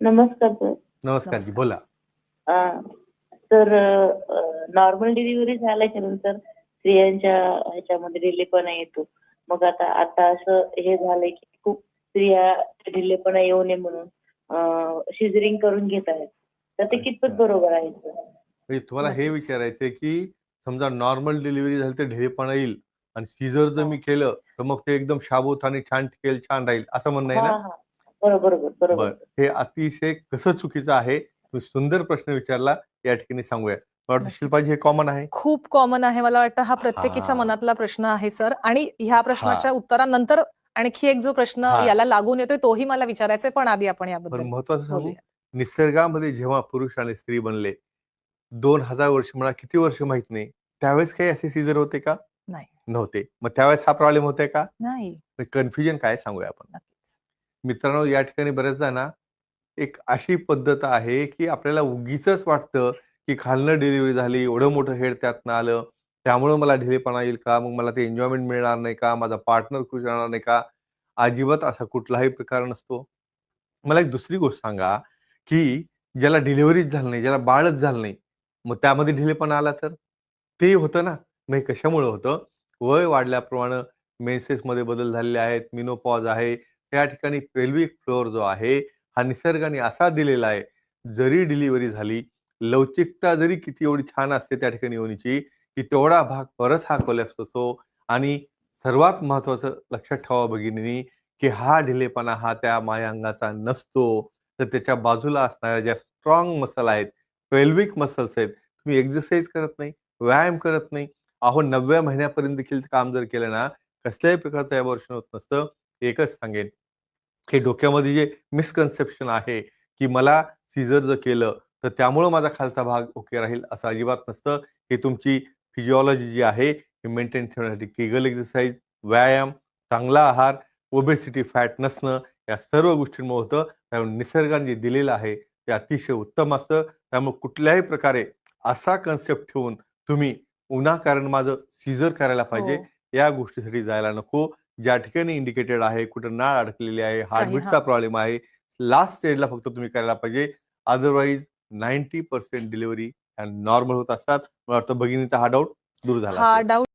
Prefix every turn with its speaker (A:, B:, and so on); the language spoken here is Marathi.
A: नमस्कार सर
B: नमस्कार जी. बोला
A: अं, तर नॉर्मल डिलिव्हरी झाल्याच्यानंतर स्त्रियांच्या ह्याच्यामध्ये डिलेपणा येतो मग आता आता असं हे झालंय की खूप स्त्रिया डिलेपणा येऊ नये म्हणून शिजरिंग करून घेत आहेत तर ते कितपत
B: अच्छा.
A: बरोबर आहे सर
B: म्हणजे तुम्हाला हे
C: नक्कीच.
B: विचारायचंय की समजा नॉर्मल डिलिव्हरी झाली तर ढेरेपणा येईल आणि सीझर जर
A: हा.
B: मी केलं तर मग ते एकदम शाबूत आणि छान टिकेल छान राहील असं म्हणणं आहे
A: हा
B: ना
A: हा बरोबर बरोबर
B: हे अतिशय कसं चुकीचं आहे तुम्ही सुंदर प्रश्न विचारला या ठिकाणी सांगूया. शिल्पाजी हे कॉमन आहे?
C: खूप कॉमन आहे मला वाटतं हा प्रत्येकीच्या. मनातला प्रश्न आहे सर. आणि ह्या प्रश्नाच्या उत्तरानंतर आणखी एक जो प्रश्न. याला लागून येतोय तोही मला विचारायचा आहे, पण आधी आपण
B: पण
C: याबद्दल
B: महत्वाचं निसर्गामध्ये जेव्हा पुरुष आणि स्त्री बनले दोन हजार वर्ष मला किती वर्ष माहीत नाही. त्यावेळेस काही असे सीझर होते का?
C: नाही.
B: नव्हते. मग त्यावेळेस हा प्रॉब्लेम होते का?
C: नाही.
B: कन्फ्युजन काय सांगूया आपण? मित्रांनो या ठिकाणी बऱ्याचदा ना एक अशी पद्धत आहे की आपल्याला उगीच वाटतं की खालनं डिलिव्हरी झाली एवढं मोठं हेड त्यातनं आलं त्यामुळं मला ढिलेपणा येईल का? मग मला ते एन्जॉयमेंट मिळणार नाही का? माझा पार्टनर खुश राहणार नाही का? अजिबात असा कुठलाही प्रकार नसतो. मला एक दुसरी गोष्ट सांगा की ज्याला डिलिव्हरीच झालं नाही ज्याला बाळच झालं नाही मग त्यामध्ये ढिलेपणा आला तर? ते होतं ना. मग हे कशामुळे होतं? वय वाढल्याप्रमाणे मेन्सेसमध्ये बदल झालेले आहेत मिनोपॉज आहे त्या ठिकाणी पेल्विक फ्लोअर जो आहे हा निसर्गाने असा दिलेला आहे जरी डिलिव्हरी झाली लवचिकता जरी किती एवढी छान असते त्या ठिकाणी योनीची की तेवढा भाग परत हा कोलॅप्स होतो. आणि सर्वात महत्वाचं लक्षात ठेवा भगिनींनी की हा ढिलेपणा हा त्या माया अंगाचा नसतो. तर त्याच्या बाजूला असणाऱ्या ज्या स्ट्रॉंग मसल आहेत पेल्विक मसल्स आहेत तुम्ही एक्सरसाइज करत नाही व्यायाम करत नाही. अहो नवव्या महिन्यापर्यंत देखील काम जर केलं ना कसल्याही प्रकारचं अबॉर्शन होत नसतं. एकच सांगेन. हे डोक्यामध्ये जे मिसकन्सेप्शन आहे की मला सीझर जर केलं तर त्यामुळं माझा खालचा भाग ओके राहील असं अजिबात नसतं. हे तुमची फिजिओलॉजी जी आहे हे मेंटेन ठेवण्यासाठी केगल एक्सरसाइज व्यायाम चांगला आहार ओबेसिटी फॅट नसणं या सर्व गोष्टींमुळे होतं. त्यामुळे निसर्गाने जे दिलेलं आहे ते अतिशय उत्तम असतं. त्यामुळे कुठल्याही प्रकारे असा कन्सेप्ट ठेवून तुम्ही उन्हाकारण माझं सीझर करायला पाहिजे.
C: हो.
B: या गोष्टीसाठी जायला नको. ज्या ठिकाणी इंडिकेटेड आहे कुठं नाळ अडकलेली आहे हार्टबीटचा. प्रॉब्लेम आहे लास्ट स्टेजला फक्त तुम्ही करायला पाहिजे otherwise ninety percent delivery normal होत असतात मला वाटतं भगिनीचा हा डाऊट दूर झाला
C: हा. डाऊट